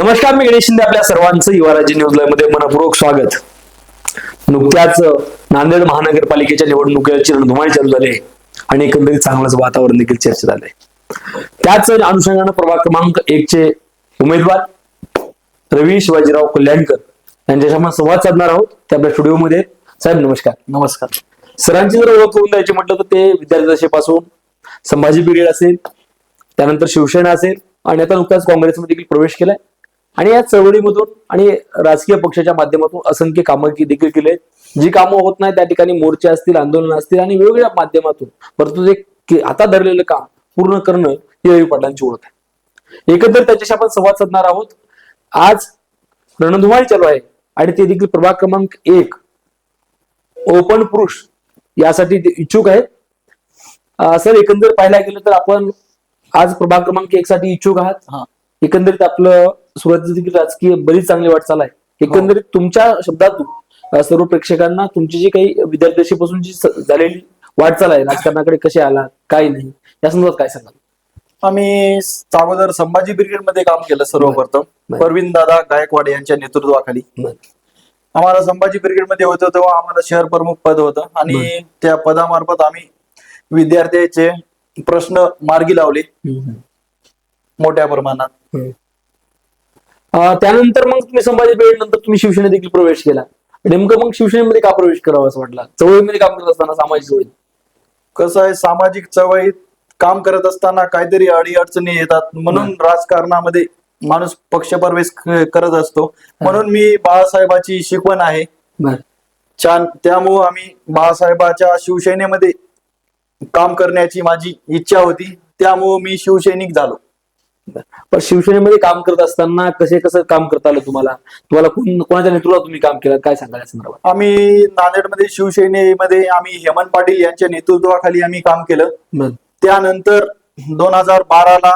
नमस्कार मी गणेश शिंदे आपल्या सर्वांचं युवा राज्य न्यूज लाईव्हमध्ये मनपूर्वक स्वागत. नुकत्याच नांदेड महानगरपालिकेच्या निवडणुकीची रणधुमाळी चालू झाली आहे आणि एकंदरीत चांगलंच वातावरण देखील चर्चेत आलंय. त्याच अनुषंगानं प्रभाग क्रमांक एक चे उमेदवार रवी शिवाजीराव कल्याणकर यांच्याशी आपण संवाद साधणार आहोत. ते आपल्या स्टुडिओमध्ये. साहेब नमस्कार. नमस्कार. सरांची जर ओळख करून द्यायची म्हटलं तर ते विद्यार्थी संभाजी ब्रिगेड असेल त्यानंतर शिवसेना असेल आणि आता नुकताच काँग्रेसमध्ये देखील प्रवेश केलाय. आणि या चळवळीमधून आणि राजकीय पक्षाच्या माध्यमातून असंख्य कामं की देखील केले. जी कामं होत नाही त्या ठिकाणी मोर्चे असतील आंदोलन असतील आणि वेगवेगळ्या माध्यमातून. परंतु जे हातात धरलेलं काम पूर्ण करणं ही रवी पाटलांची ओळख आहे. एकंदर त्याच्याशी आपण संवाद साधणार आहोत. आज रणधुमाळी चालू आहे आणि ते देखील प्रभाग क्रमांक एक ओपन पुरुष यासाठी इच्छुक आहेत. सर एकंदर पाहायला गेलं तर आपण आज प्रभाग क्रमांक एक साठी इच्छुक आहात. हा. एकंदरीत आपलं सुरुवातीची राजकीय बरीच चांगली वाटचाल आहे. एकंदरीत तुमच्या शब्दातून सर्व प्रेक्षकांना तुमची जी काही विद्यार्थ्यापासूनची झालेली वाटचाल आहे राजकारणाकडे कसे आला काय नाही या संदर्भात काय सांगाल? आम्ही अगोदर संभाजी ब्रिगेडमध्ये काम केलं सर्वप्रथम. परवीन दादा गायकवाड यांच्या नेतृत्वाखाली. आम्हाला संभाजी ब्रिगेडमध्ये होतं तेव्हा आम्हाला शहर प्रमुख पद होतं. आणि त्या पदामार्फत आम्ही विद्यार्थ्याचे प्रश्न मार्गी लावले. मोठ्या प्रमाणात. त्यानंतर मग तुम्ही संभाजी ब्रिगेड नंतर तुम्ही शिवसेनेत देखील प्रवेश केला. नेमकं मग शिवसेनेमध्ये का प्रवेश करावा असं वाटलं? चळवळीमध्ये काम करत असताना सामाजिक चळवळी कसं आहे सामाजिक चळवळीत काम करत असताना काहीतरी अडी अडचणी येतात. म्हणून राजकारणामध्ये माणूस पक्षप्रवेश क- करत असतो. म्हणून मी बाळासाहेबाची शिकवण आहे. छान. त्यामुळं आम्ही बाळासाहेबाच्या शिवसेनेमध्ये काम करण्याची माझी इच्छा होती. त्यामुळं मी शिवसैनिक झालो. पण शिवसेनेमध्ये काम करत असताना कसे कसं काम करता आलं तुम्हाला? तुम्हाला कोण कोणाच्या नेतृत्वात तुम्ही काम केलं? काय सांगाल या संदर्भात? आम्ही नांदेडमध्ये शिवसेनेमध्ये आम्ही हेमंत पाटील यांच्या नेतृत्वाखाली आम्ही काम केलं. त्यानंतर दोन हजार बाराला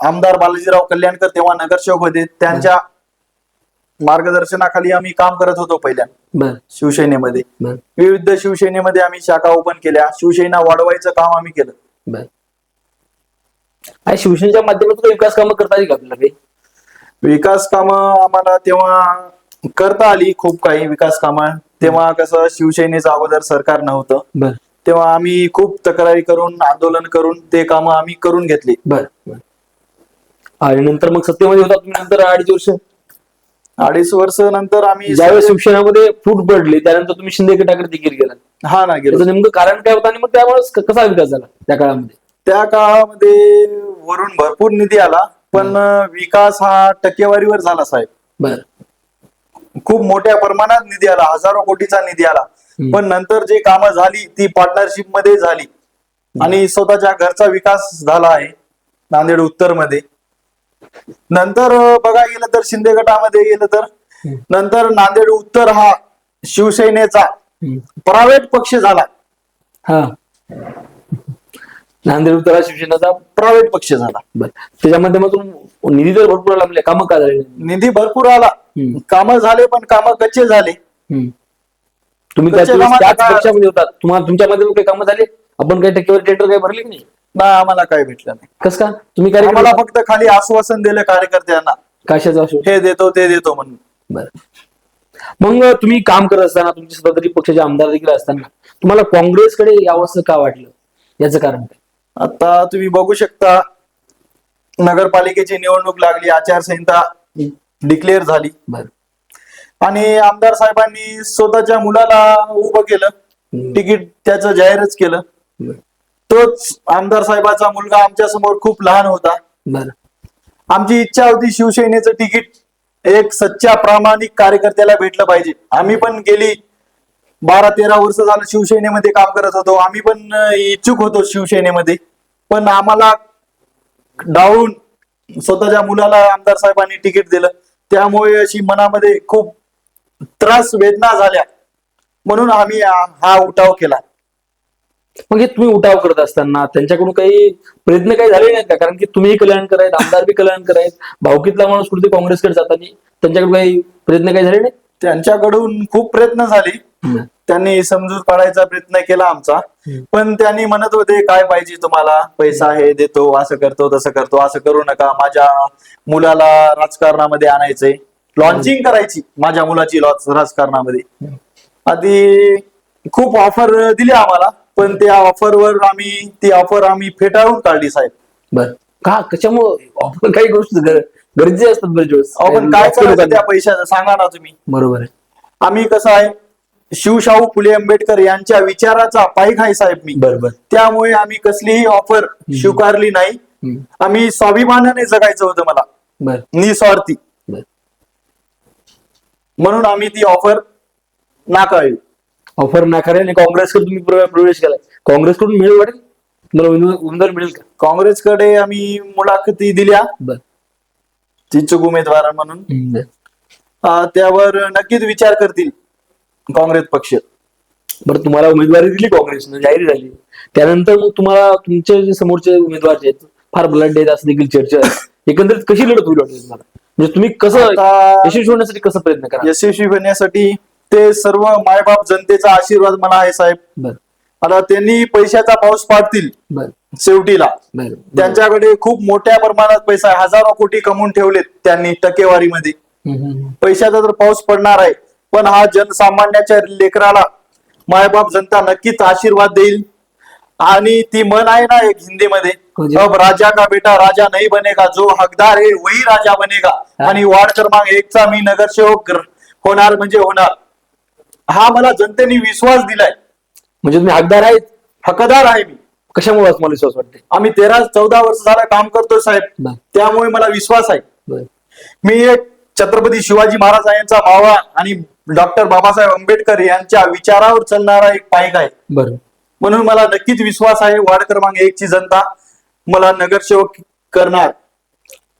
आमदार बालाजीराव कल्याणकर तेव्हा नगरसेवक होते. त्यांच्या मार्गदर्शनाखाली आम्ही काम करत होतो पहिल्या. शिवसेनेमध्ये. विविध शिवसेनेमध्ये आम्ही शाखा ओपन केल्या. शिवसेना वाढवायचं काम आम्ही केलं. आणि शिवसेनेच्या माध्यमातून विकास कामं करता आली का आपल्याला काही? विकास कामं आम्हाला तेव्हा करता आली खूप काही विकास कामं. तेव्हा कसं शिवसेनेचं अगोदर सरकार नव्हतं. बर. तेव्हा आम्ही खूप तक्रारी करून आंदोलन करून ते कामं आम्ही करून घेतली. बर बर. आणि नंतर मग सत्तेमध्ये होता तुम्ही नंतर अडीच वर्ष? अडीच वर्ष नंतर आम्ही ज्यावेळेस शिवसेनेमध्ये फूट पडली त्यानंतर तुम्ही शिंदे गटाकडे देखील गेला हा ना गेलो. त्याचं नेमकं कारण काय होतं आणि मग त्यावेळेस क- कसा विकास झाला त्या काळामध्ये? त्या काळामध्ये वरून भरपूर निधी आला पण विकास हा टक्केवारीवर झाला साहेब. बर. खूप मोठ्या प्रमाणात निधी आला हजारो कोटीचा निधी आला. पण नंतर जे कामं झाली ती पार्टनरशिपमध्ये झाली. आणि स्वतःच्या घरचा विकास झाला आहे नांदेड उत्तरमध्ये नंतर बघा गेलं तर शिंदे गटामध्ये गेलं तर. नंतर नांदेड उत्तर हा शिवसेनेचा. प्रायव्हेट पक्ष झाला. हा. नांदेड उत्तरा शिवसेनेचा प्रायव्हेट पक्ष झाला. बर. त्याच्या माध्यमातून निधी तर भरपूर आला आपल्या कामं का झाले? निधी भरपूर आला. कामं झाले पण कामं कच्चे झाले. तुम्ही त्याच पक्षामध्ये होतात तुम्हाला तुमच्या माध्यमातून काही कामं झाले? आपण काही टक्केवारी टेटर काही भरले की नाही? ना आम्हाला काय भेटलं नाही. कस का? तुम्ही काय आम्हाला फक्त खाली आश्वासन दिलं कार्यकर्त्यांना. कशाचा हे देतो ते देतो म्हणून. बर. मग तुम्ही काम करत असताना तुमचे स्वतंत्र पक्षाचे आमदार देखील असताना तुम्हाला काँग्रेसकडे यावंसं का वाटलं? याचं कारण काय? आता तुम्ही बघू शकता नगरपालिकेची निवडणूक लागली आचारसंहिता डिक्लेअर झाली. आणि आमदार साहेबांनी स्वतःच्या मुलाला उभं केलं. तिकीट त्याचं जाहीरच केलं. तोच आमदार साहेबाचा मुलगा आमच्यासमोर खूप लहान होता. आमची इच्छा होती शिवसेनेचं तिकीट एक सच्च्या प्रामाणिक कार्यकर्त्याला भेटलं पाहिजे. आम्ही पण गेली बारा तेरा वर्ष झालं शिवसेनेमध्ये काम करत होतो. आम्ही पण इच्छुक होतो शिवसेनेमध्ये. पण आम्हाला डावून स्वतःच्या मुलाला आमदार साहेबांनी तिकीट दिलं. त्यामुळे अशी मनामध्ये खूप त्रास वेदना झाल्या. म्हणून आम्ही हा उठाव केला. मग हे तुम्ही उठाव करत असताना त्यांच्याकडून काही प्रयत्न काही झाले नाहीत का? कारण की तुम्ही कल्याणकर आहेत आमदार बी कल्याणकर आहेत भावकीतला माणूस कुठे काँग्रेसकडे जाताना त्यांच्याकडे काही प्रयत्न काही झाले नाही त्यांच्याकडून खूप प्रयत्न झाले. त्यांनी समजूत काढायचा प्रयत्न केला आमचा. पण त्यांनी म्हणत होते काय पाहिजे तुम्हाला? पैसा हे देतो असं करतो तसं करतो असं करू नका. माझ्या मुलाला राजकारणामध्ये आणायचंय. लॉन्चिंग करायची माझ्या मुलाची राजकारणामध्ये. आधी खूप ऑफर दिली आम्हाला पण त्या ऑफरवर आम्ही ती ऑफर आम्ही फेटाळून काढली साहेब. बर. का? कशामुळे? आपण काही गोष्टी गर- गरजे असतात बरेच आपण काय त्या पैशाचं सांगा ना तुम्ही. बरोबर आहे. आम्ही कसं आहे शिवशाहू फुले आंबेडकर यांच्या विचाराचा पाईक आहे साहेब मी. बरोबर. त्यामुळे आम्ही कसलीही ऑफर स्वीकारली नाही. आम्ही स्वाभिमानाने जगायचं होतं मला. निस्वार्थी म्हणून आम्ही ती ऑफर नाकारली ऑफर नाकारे आणि काँग्रेसकडे तुम्ही प्र- प्रवेश केलाय. काँग्रेसकडून मिळेल वाटेल तुम्हाला उमेदवार मिळेल का? काँग्रेसकडे आम्ही मुलाखती दिल्या. बर. इच्छुक उमेदवार म्हणून. त्यावर नक्कीच विचार करतील. काँग्रेस पक्ष. बरं तुम्हाला उमेदवारी दिली काँग्रेसनं जाहीर झाली. त्यानंतर मग तुम्हाला तुमचे जे समोरचे उमेदवार जे आहेत फार ब्लड आहेत असं देखील चर्चा आहे. एकंदरीत कशी लढत होईल वाटतं तुम्हाला? म्हणजे तुम्ही कसं यशस्वी होण्यासाठी कसं प्रयत्न करा यशस्वी होण्यासाठी ते सर्व मायबाप जनतेचा आशीर्वाद मला आहे साहेब. आता त्यांनी पैशाचा पाऊस पाडतील शेवटीला. त्यांच्याकडे खूप मोठ्या प्रमाणात पैसा हजारो कोटी कमवून ठेवलेत त्यांनी टक्केवारीमध्ये. पैशाचा तर पाऊस पडणार आहे. पण हा जनसामान्याच्या लेकराला मायबाप जनता नक्कीच आशीर्वाद देईल. आणि ती मन आहे ना एक हिंदीमध्ये कोणती? अब राजा का बेटा राजा नाही बनेगा जो हकदार है वही राजा बनेगा. हा. आणि वार्ड क्रमांक एकचा मी नगरसेवक होणार म्हणजे होणार. हा मला जनतेने विश्वास दिलाय. म्हणजे तुम्ही हकदार आहेत? हकदार आहे मी. कशामुळे तुम्हाला विश्वास वाटते आम्ही तेरा चौदा वर्ष झाला काम करतोय साहेब. त्यामुळे मला विश्वास आहे. मी एक छत्रपती शिवाजी महाराज यांचा मावा आणि डॉक्टर बाबासाहेब आंबेडकर यांच्या विचारावर चालणारा एक पायक आहे. बर. म्हणून मला नक्कीच विश्वास आहे वार्ड क्रमांक एक ची जनता मला नगरसेवक करणार.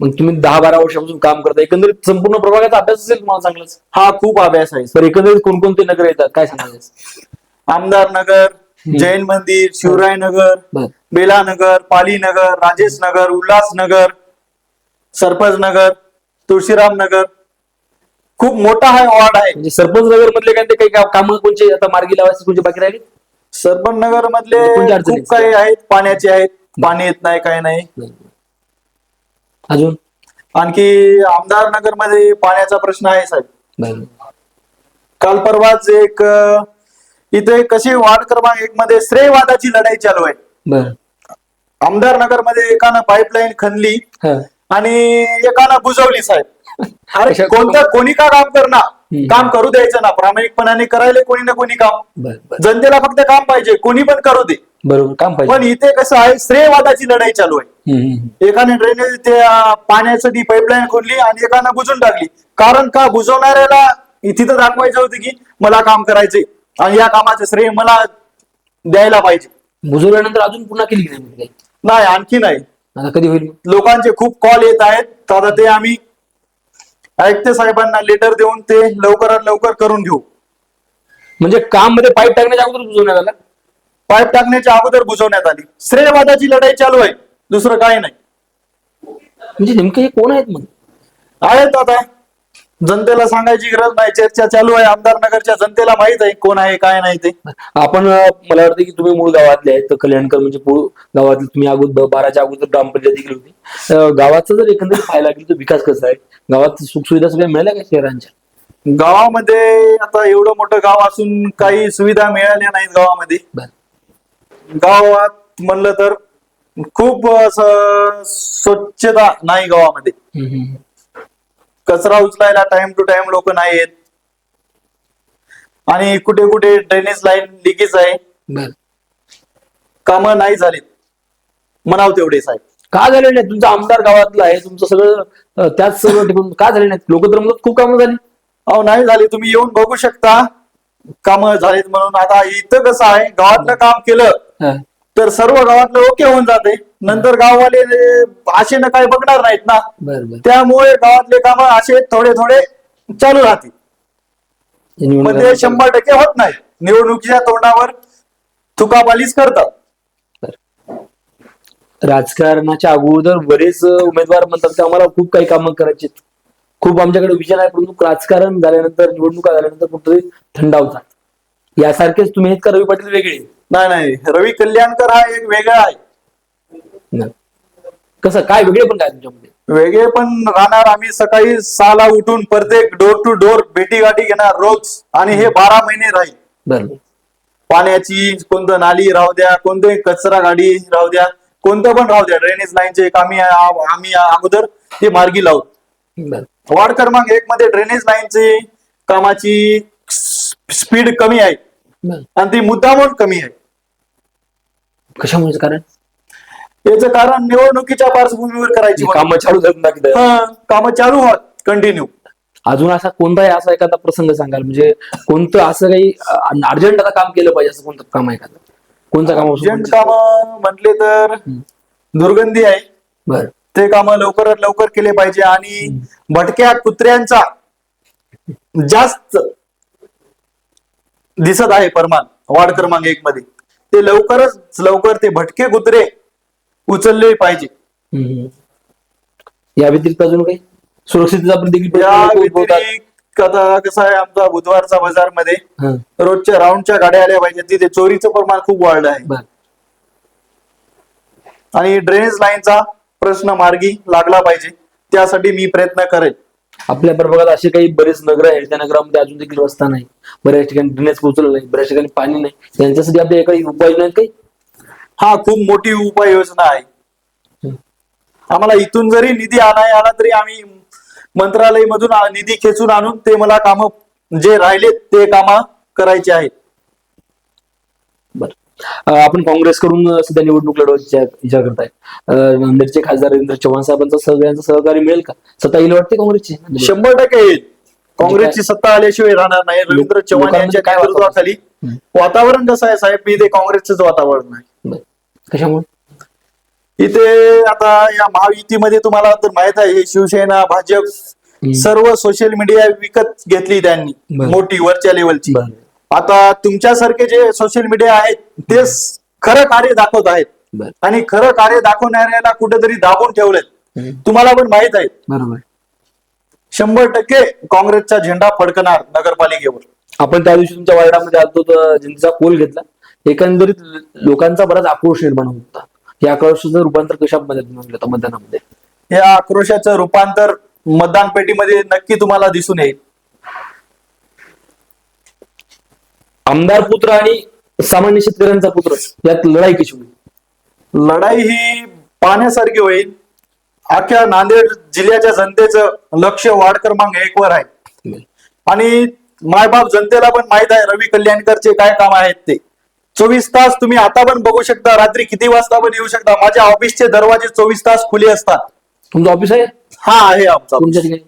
मग तुम्ही दहा बारा वर्षापासून काम करता एकंदरीत संपूर्ण प्रभागाचा अभ्यास असेल तुम्हाला चांगलाच? हा खूप अभ्यास आहे. तर एकंदरीत कोणकोणते नगर येतात? काय सांगायचं आमदार नगर जैन मंदिर शिवराय नगर बर. बेला नगर पाली नगर राजेश नगर उल्हास नगर सरपंच नगर तुळशीराम नगर खूप मोठा हा वार्ड आहे. म्हणजे सरपंच नगर मधले काय ते काही कामं कोणचे आता मार्गी लावायचे कोणचे बाकी राहिले? सरपंच नगर मधले अडचणी? खूप काही आहेत. पाण्याचे आहेत. पाणी येत नाही काही नाही. अजून? आणखी आमदार नगरमध्ये पाण्याचा प्रश्न आहे साहेब. बर. काल परवाच एक अं, इथे कशी वार्ड क्रमांक एक मध्ये श्रेयवादाची लढाई चालू आहे. बर. आमदार नगरमध्ये एकानं पाईपलाईन खणली हा. आणि एकानं बुजवली साहेब. अरे कोणतं कोणी का काम करणार. काम करू द्यायचं ना. प्रामाणिकपणाने करायला कोणी ना कोणी काम. जनतेला फक्त काम पाहिजे. कोणी पण करू दे. बरोबर काम पण पाहिजे इथे कसं आहे श्रेयवादाची लढाई चालू आहे. एकाने ड्रेनेज ते पाण्यासाठी पाईपलाईन खोदली आणि एकानं बुजून टाकली. कारण का? बुजवणाऱ्याला तिथं दाखवायचं होतं की मला काम करायचे आणि या कामाचं श्रेय मला द्यायला पाहिजे. बुजवल्यानंतर अजून पुन्हा केली नाही म्हणजे? नाही आणखी नाही. कधी होईल? लोकांचे खूप कॉल येत आहेत. तर आता ते आम्ही आयुक्त साहेबांना लेटर देऊन ते लवकरात लवकर करून घेऊ. म्हणजे काममध्ये पाईप टाकण्याच्या अगोदर बुजवण्यात आला? पाईप टाकण्याच्या अगोदर बुजवण्यात आली. श्रेयवादाची लढाई चालू आहे दुसरं काही नाही. म्हणजे नेमके हे कोण आहेत मग? आहेत आता. जनतेला सांगायची गरज नाही. चर्चा चालू आहे. आमदार नगरच्या जनतेला माहीत आहे कोण आहे काय नाही ते. आपण मला वाटतं की तुम्ही मूळ गावातले आहेत. तर कल्याणकर म्हणजे मूळ गावातले. तुम्ही अगोदर बाराच्या अगोदर ग्रामपंचायत देखील होती. गावाचा जर एकंदरीत पाहायला गेलं तर विकास कसा आहे? गावात सुखसुविधा सगळ्या मिळाल्या का शहरांच्या? गावामध्ये आता एवढं मोठं गाव असून काही सुविधा मिळाल्या नाहीत गावामध्ये. गावात म्हणलं तर खूप असं स्वच्छता नाही गावामध्ये. कचरा उचलायला टाइम टू टाइम लोक नाही येत. आणि कुठे कुठे ड्रेनेज लाईन लिकेज आहे. कामं नाही झालीत. म्हणाव तेवढे साहेब. का झाले नाही तुमचा आमदार गावातला आहे तुमचं सगळं त्याच सगळं का झाले नाहीत? लोक तर म्हणतात खूप कामं झाली. अहो नाही झाली. तुम्ही येऊन बघू शकता. कामं झालीत म्हणून. आता इथं कसं आहे? गावातलं काम केलं. तर सर्व गावातलं ओके होऊन जाते. नंतर गाववाले आशेनं काही बघणार नाहीत ना. बर बर. त्यामुळे गावातले काम असे थोडे थोडे चालू राहतील. पण ते शंभर टक्के होत नाही. निवडणुकीच्या तोंडावर तुकापालीच करतात राजकारणाच्या अगोदर बरेच उमेदवार म्हणतात की आम्हाला खूप काही कामं करायची आहेत. खूप आमच्याकडे विचार आहे परंतु राजकारण झाल्यानंतर निवडणुका झाल्यानंतर कुठेतरी थंडावतात. यासारखेच तुम्ही आहेत का रवी पाटील वेगळे? नाही नाही. रवी कल्याणकर हा एक वेगळा आहे. कसं काय वेगळे पण काय तुमच्यामध्ये वेगळे पण राहणार आम्ही सकाळी सहाला उठून प्रत्येक डोर टू डोर भेटी गाठी घेणार रोज आणि हे बारा महिने राहील. बरं पाण्याची कोणतं नाली राहू द्या कोणते कचरा गाडी राहू द्या कोणतं पण राहू द्या ड्रेनेज लाईनचे आम्ही आम्ही अगोदर ते मार्गी लावू. वार्ड क्रमांक एक मध्ये ड्रेनेज लाईनची कामाची स्पीड कमी आहे. आणि ती मुद्दामून कमी आहे. कशामुळे कारण? याचं कारण निवडणुकीच्या पार्श्वभूमीवर करायची काम चालू धरून. हा कामं चालू होत कंटिन्यू अजून असा कोणताही असा एखादा प्रसंग सांगाल? म्हणजे कोणतं असं काही अर्जंट आता काम केलं पाहिजे असं कोणतं काम आहे एखादं कोणतं काम अर्जंट काम म्हटले तर दुर्गंधी आहे. बरं. ते काम लवकरात लवकर केले पाहिजे आणि भटक्या कुत्र्यांचा जास्त दिसत आहे प्रमाण वार्ड क्रमांक एक मध्ये. ते लवकरच लवकर ते भटके कुत्रे उचलले पाहिजे. हम्म. या व्यतिरिक्त अजून काही? सुरक्षितता पण देखील या प्रश्न लोकं उद्भवतात. व्यतिरिक्त आता कसं आहे आमचा बुधवारचा बाजारमध्ये हं. रोजच्या राऊंडच्या गाड्या आल्या पाहिजे तिथे चोरीचं प्रमाण खूप वाढलं आहे. बरं. आणि ड्रेनेज लाईनचा प्रश्न मार्गी लागला पाहिजे त्यासाठी मी प्रयत्न करेल आपल्या प्रभागात असे काही बरेच नगर आहेत त्या नगरामध्ये अजून देखील रस्ता नाही. बऱ्याच ठिकाणी ड्रेनेज पोहोचलं नाही बऱ्याच ठिकाणी पाणी नाही. यांच्यासाठी आपल्या काही उपाययोजना आहेत काही? हा खूप मोठी उपाययोजना आहे. आम्हाला इथून जरी निधी आणाय आला तरी आम्ही मंत्रालय मधून निधी खेचून आणून ते मला काम जे राहिले ते काम करायचे आहेत. आपण काँग्रेसकडून अं, सध्या निवडणूक लढवायची विचार करताय नांदेडचे खासदार रवींद्र चव्हाण साहेबांचा सगळ्यांचं सहकार्य मिळेल का? सत्ता येईल वाटते काँग्रेसची? शंभर टक्के येईल. काँग्रेसची सत्ता आल्याशिवाय राहणार नाही. रवींद्र चव्हाण यांच्या काय वातावरण? कसं आहे साहेब? मी ते काँग्रेसचंच वातावरण आहे. बरं. कशामुळे? इथे आता या महायुतीमध्ये तुम्हाला तर माहीत आहे शिवसेना भाजप सर्व सोशल मीडिया विकत घेतली त्यांनी. मोठी वरच्या लेवलची. आता तुमच्यासारखे जे सोशल मीडिया आहेत ते खरं कार्य दाखवत आहेत. आणि खरं कार्य दाखवणाऱ्याला कुठेतरी दाबून ठेवलेत. तुम्हाला पण माहीत आहे. बरोबर. शंभर टक्के काँग्रेसचा झेंडा फडकणार नगरपालिकेवर. आपण त्या दिवशी तुमच्या वार्डामध्ये आलतो तर जनतेचा कोल घेतला एकंदरीत लोकांचा बराच आक्रोश निर्माण होत या आक्रोशाचं रूपांतर कशा पद्धतीने होतं मतदानामध्ये. या आक्रोशाचं रूपांतर मतदान पेटीमध्ये नक्की तुम्हाला दिसून येईल. आमदार पुत्र आणि सामान्य शेतकऱ्यांचा पुत्र यात लढाई कशी होईल? लढाई ही पाहण्यासारखी होईल. अख्ख्या नांदेड जिल्ह्याच्या जनतेचं लक्ष वार्ड क्रमांक एक वर आहे. आणि मायबाप जनतेला पण माहीत आहे रवी कल्याणकरचे काय काम आहेत ते. चोवीस तास तुम्ही आता पण बघू शकता रात्री किती वाजता पण येऊ शकता. माझ्या ऑफिसचे दरवाजे चोवीस तास खुले असतात. तुमचं ऑफिस आहे? हा आहे आमचा तुमच्या ठिकाणी?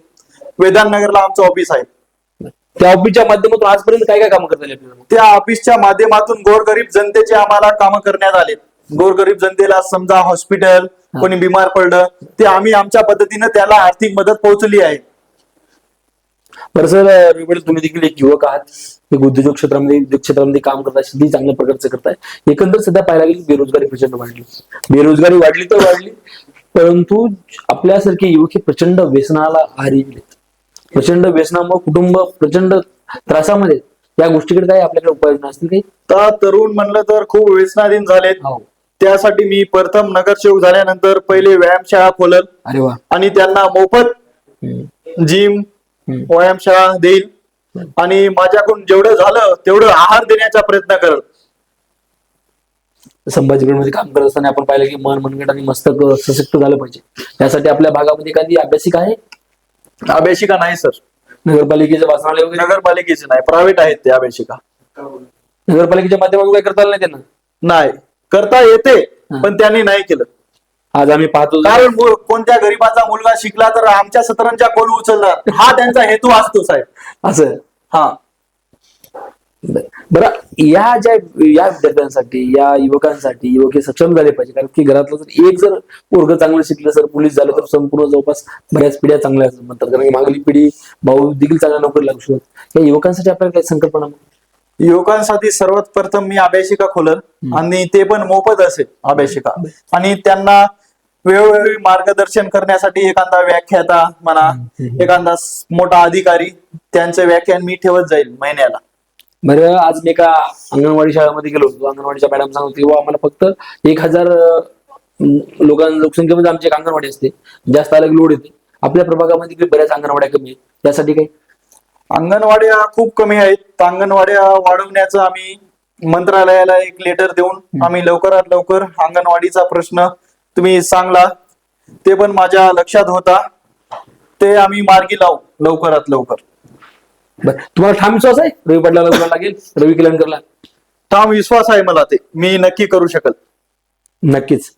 वेदांत नगरला आमचं ऑफिस आहे. त्या ऑफिसच्या माध्यमातून आजपर्यंत काय काय काम करता आली आपल्याला? त्या ऑफिसच्या माध्यमातून गोरगरीब जनतेचे आम्हाला कामं करण्यात आले. गोरगरीब जनतेला समजा हॉस्पिटल कोणी बिमार पडलं ते आम्ही आमच्या पद्धतीनं त्याला आर्थिक मदत पोहोचली आहे. बरं सर पाटील, तुम्ही देखील एक युवक आहात. एक उद्योजक क्षेत्रामध्ये उद्योग क्षेत्रामध्ये काम करताय शेती चांगल्या प्रकारचं करताय एकंदर सध्या पाहायला गेली बेरोजगारी प्रचंड वाढली. बेरोजगारी वाढली तर वाढली परंतु आपल्यासारखे युवक हे प्रचंड व्यसनाला आहारी गेलेत प्रचंड व्यसनामुळे कुटुंब प्रचंड त्रासामध्ये. या गोष्टीकडे काय आपल्याकडे उपाययोजना असतील काही? तर तरुण म्हणलं तर खूप व्यसनाधीन झालेत. हो. त्यासाठी मी प्रथम नगरसेवक झाल्यानंतर पहिले व्यायामशाळा खोलल. अरे वा. आणि त्यांना मोफत. जिम. व्यायामशाळा देईल. आणि माझ्याकडून जेवढं झालं तेवढं आहार देण्याचा प्रयत्न करल. संभाजीगडमध्ये काम करत असताना आपण पाहिलं की मन मनगट आणि मस्तक सशक्त झालं पाहिजे. त्यासाठी आपल्या भागामध्ये एखादी अभ्यासिका आहे? अभ्यासिका नाही सर. नगरपालिकेचे वाचनालय वगैरे? नगरपालिकेचे नाही प्रायव्हेट आहेत ते अभ्यासिका. नगरपालिकेच्या माध्यमातून काय करता आलं नाही त्यांना? नाही. करता येते पण त्यांनी नाही केलं. आज आम्ही पाहतो कारण मु- कोणत्या गरीबाचा मुलगा शिकला तर आमच्या सतरांच्या कोल उचलणार. हा त्यांचा हेतू असतो साहेब. असं हा. ब- बरं या ज्या या विद्यार्थ्यांसाठी या युवकांसाठी युवक हे सक्षम झाले पाहिजे. कारण की घरातलं जर एक जर पोरग चांगलं शिकलं सर पोलीस झालं तर संपूर्ण जवळपास बऱ्याच पिढ्या चांगल्या असतात म्हणतात कारण की मागली पिढी भाऊ देखील चांगल्या नोकरी लागू शकतात. या युवकांसाठी आपल्याला काही संकल्पना युवकांसाठी सर्वात प्रथम मी अभ्यासिका खोलल आणि ते पण मोफत असेल अभ्यासिका आणि त्यांना वेळोवेळी मार्गदर्शन करण्यासाठी एखादा व्याख्याता म्हणा एखादा मोठा अधिकारी त्यांचं व्याख्यान मी ठेवत जाईल महिन्याला. बरं आज मी एका अंगणवाडी शाळेमध्ये गेलो होतो. अंगणवाडीच्या मॅडम सांगत होती, "वा, आम्हाला फक्त एक हजार अं, लोकां लोकसंख्येमध्ये आमची एक अंगणवाडी असते. जास्त आलं लोड येते. आपल्या प्रभागामध्ये बऱ्याच अंगणवाड्या कमी आहेत. त्यासाठी काही अंगणवाड्या खूप कमी आहेत. अंगणवाड्या वाढवण्याचं आम्ही मंत्रालयाला एक लेटर देऊन आम्ही लवकरात लवकर अंगणवाडीचा प्रश्न तुम्ही सांगला ते पण माझ्या लक्षात होता. ते आम्ही मार्गी लावू लवकरात लवकर. बरं तुम्हाला ठाम विश्वास आहे? रवी पाटलाला बोलायला लागेल रवी कल्याणकरला ठाम विश्वास आहे मला ते मी नक्की करू शकल. नक्कीच.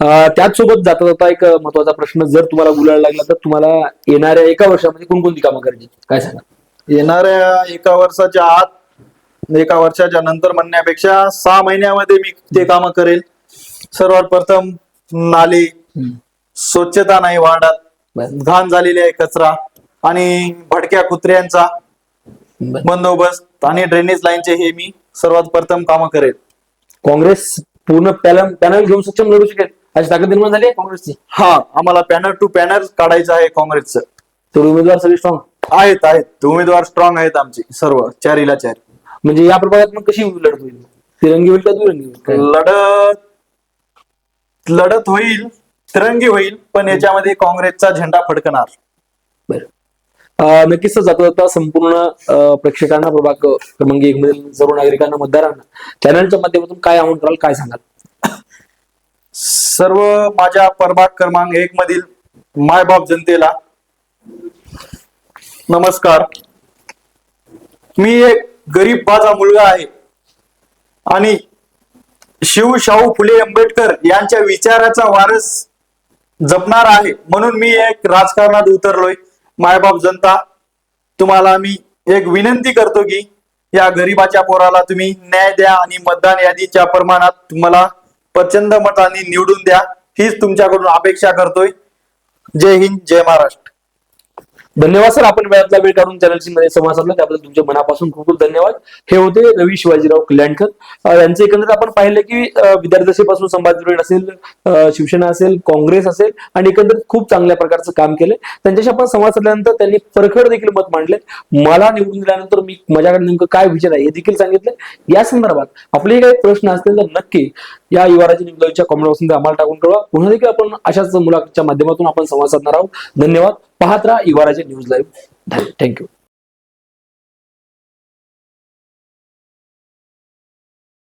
अं, त्याच सोबत जाता जाता एक महत्त्वाचा प्रश्न जर तुम्हाला बोलायला लागला तर तुम्हाला येणाऱ्या एका वर्षामध्ये कोणकोणती कामं करायची? काय सांगा? येणाऱ्या एका वर्षाच्या आत एका वर्षाच्या नंतर म्हणण्यापेक्षा सहा महिन्यामध्ये मी ते कामं करेल. सर्वात प्रथम नाले स्वच्छता नाही वाढत. घाण झालेली आहे कचरा आणि भडक्या कुत्र्यांचा. बंदोबस्त आणि ड्रेनेज लाईनचे हे मी सर्वात प्रथम कामं करेल. काँग्रेस पूर्ण पॅनल पॅनल घेऊन सक्षम लढू शकेल? अशी ताकद निर्माण झाली आहे काँग्रेसची? हा आम्हाला पॅनल टू पॅनल काढायचं आहे काँग्रेसचं. तर उमेदवार सगळे स्ट्रॉंग आहेत आहेत. उमेदवार स्ट्रॉंग आहेत आमचे सर्व. चारीला चारी. म्हणजे या प्रभागात मग कशी लढत होईल? तिरंगी होईल का दुरंगी? लढत लढत होईल तिरंगी होईल पण याच्यामध्ये काँग्रेसचा झेंडा फडकणार. नक्कीच जाता जाता संपूर्ण प्रेक्षकांना प्रभाग क्रमांक एक मधील सर्व नागरिकांना मतदारांना चॅनलच्या माध्यमातून काय आव्हान कराल काय सांगाल? सर्व माझ्या प्रभाग क्रमांक एक मधील मायबाप जनतेला नमस्कार. मी एक गरीब बाजा मुलगा आहे आणि शिव शाहू फुले आंबेडकर यांच्या विचाराचा वारस जपणार आहे. म्हणून मी एक राजकारणात उतरलोय. मायबाप जनता तुम्हाला मी एक विनंती करतो की या गरीबाच्या पोराला तुम्ही न्याय द्या आणि मतदान यादीच्या प्रमाणात तुम्हाला प्रचंड मतांनी निवडून द्या. हीच तुमच्याकडून अपेक्षा करतोय. जय हिंद जय महाराष्ट्र. धन्यवाद सर आपण वेळातला वेळ काढून चॅनलशी मध्ये संवाद साधला. त्याबद्दल तुमच्या मनापासून खूप खूप धन्यवाद. हे होते रवी शिवाजीराव कल्याणकर. यांचं एकंदरीत आपण पाहिलं की विद्यार्थ्यापासून विद्यार्थीपासून संभाजी असेल शिवसेना असेल काँग्रेस असेल आणि एकंदरीत खूप चांगल्या प्रकारचं काम केलं. त्यांच्याशी आपण संवाद साधल्यानंतर त्यांनी परखड देखील मत मांडले मला निवडून दिल्यानंतर मी माझ्याकडे नेमकं काय विचार आहे हे देखील सांगितलं. या संदर्भात आपले काही प्रश्न असतील तर नक्की या युवराजी निवडच्या कॉमेंट बॉक्समध्ये आम्हाला टाकून कळवा पुन्हा देखील आपण अशाच मुलाच्या माध्यमातून आपण संवाद साधणार आहोत. धन्यवाद. पाहत राहा युवराजी न्यूज लाईव्ह थँक्यू